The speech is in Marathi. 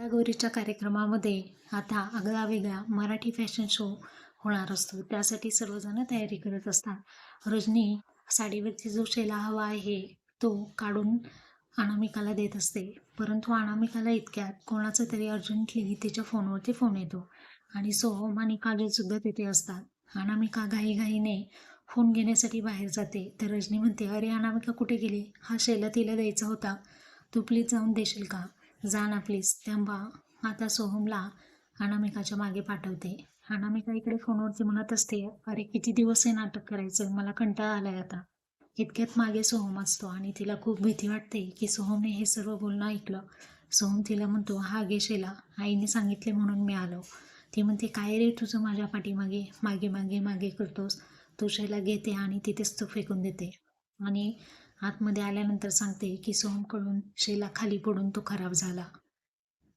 या गौरीच्या कार्यक्रमामध्ये आता आगळा वेगळा मराठी फॅशन शो होणार असतो. त्यासाठी सर्वजण तयारी करत असतात. रजनी साडीवरती जो शेला हवा आहे तो काढून अनामिकाला देत असते. परंतु अनामिकाला इतक्यात कोणाचा तरी अर्जंटली तिच्या फोनवरती फोन येतो. आणि सोहम आणि काजल सुद्धा तिथे असतात. अनामिका घाईघाईने फोन घेण्यासाठी बाहेर जाते. तर रजनी म्हणते अरे अनामिका कुठे गेली? हा शेला तिला द्यायचा होता. तू प्लीज जाऊन देशील का? जा ना प्लीज तेव्हा आता सोहमला अनामिकाच्या मागे पाठवते. अनामिका इकडे फोनवरती म्हणत असते अरे किती दिवस हे नाटक करायचं? मला कंटाळा आलाय आता. इतक्यात मागे सोहम असतो आणि तिला खूप भीती वाटते की सोहमने हे सर्व बोलणं ऐकलं. सोहम तिला म्हणतो हा गे शेला आईने सांगितले म्हणून मी आलो. ती म्हणते काय रे तुझं माझ्या पाठीमागे? मागे मागे मागे करतोस. तो शेला घेते आणि तिथेच तो फेकून देते. आणि आतमध्ये आल्यानंतर सांगते की सोहमकडून शेला खाली पडून तो खराब झाला.